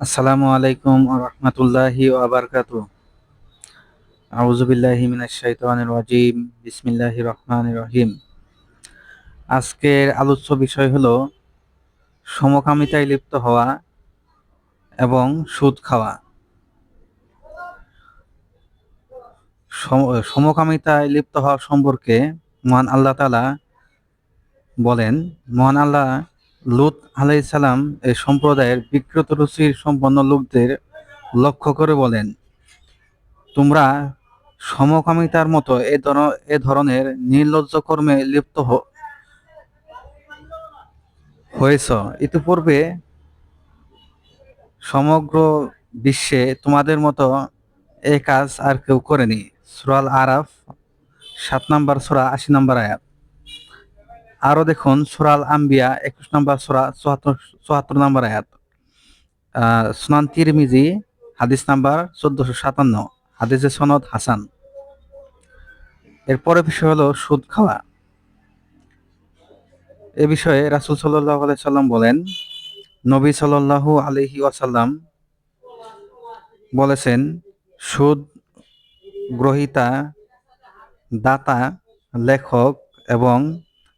আসসালামু আলাইকুম রহমতুল্লাহি আবরকাতু আউজুবিল্লাহি মিনাশ শাইতানির রাজিম। বিসমিল্লাহির রহমানির রহিম। আজকের আলোচ্য বিষয় হলো সমকামিতায় লিপ্ত হওয়া এবং সুদ খাওয়া। সম- সমকামিতায় লিপ্ত হওয়া সম্পর্কে মহান আল্লাহ তালা বলেন, মহান আল্লাহ লুত আলাই সালাম এই সম্প্রদায়ের বিকৃত রুচির সম্পন্ন লোকদের লক্ষ্য করে বলেন, তোমরা সমকামিতার মতো এ এ ধরনের নির্লজ্জ কর্মে লিপ্ত হয়েছ। ইতিপূর্বে সমগ্র বিশ্বে তোমাদের মতো এ কাজ আর কেউ করেনি। সুরাল আরাফ, সাত নাম্বার সুরা আশি নাম্বার আয়াত। আরও দেখুন সুরাল আম্বিয়া একুশ নম্বর সুরা, চুয়াত্তর চুয়াত্তর নম্বর আয়াত। সুনান তিরমিজি, হাদিস নাম্বার চোদ্দশো সাতান্ন, হাদিসে সনদ হাসান। এরপরে বিষয় হলো সুদ খাওয়া। এ বিষয়ে রাসুল সাল্লাহ সাল্লাম বলেন, নবী সাল্লাল্লাহু আলহি ওয়াসাল্লাম বলেছেন, সুদ গ্রহিতা, দাতা, লেখক এবং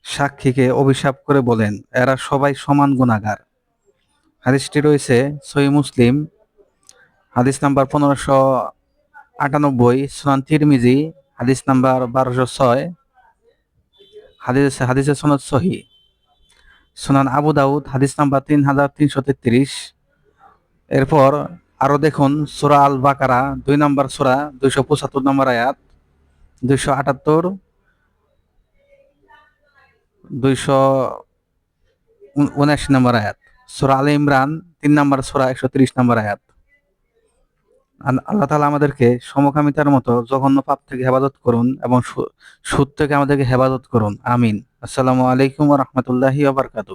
সাক্ষীকে অভিশাপ করে বলেন, এরা সবাই সমান গুণাগার। হাদিসটি রয়েছে সই মুসলিম, হাদিস নাম্বার পনেরোশো আটানব্বই, সোনান তিরমিজি, হাদিস নাম্বার বারোশো ছয়, হাদিস হাদিসের সনদ সহি। সোনান আবু দাউদ, হাদিস নাম্বার তিন হাজার তিনশো তেত্রিশ। এরপর আরও দেখুন, সুরা আল বাকারা দুই নম্বর সুরা, দুইশো পঁচাত্তর নম্বর আয়াত, দুইশো আটাত্তর। দুইশো উনআশি নম্বর আয়াত। সুরা আল ইমরান তিন নম্বর, সুরা একশো তিরিশ নম্বর আয়াত। আল্লাহ তালা আমাদেরকে সমকামিতার মতো জঘন্য পাপ থেকে হেফাজত করুন এবং সুদ থেকে আমাদেরকে হেফাজত করুন। আমিন। আসসালামু আলাইকুম রহমতুল্লাহি আবরকাতু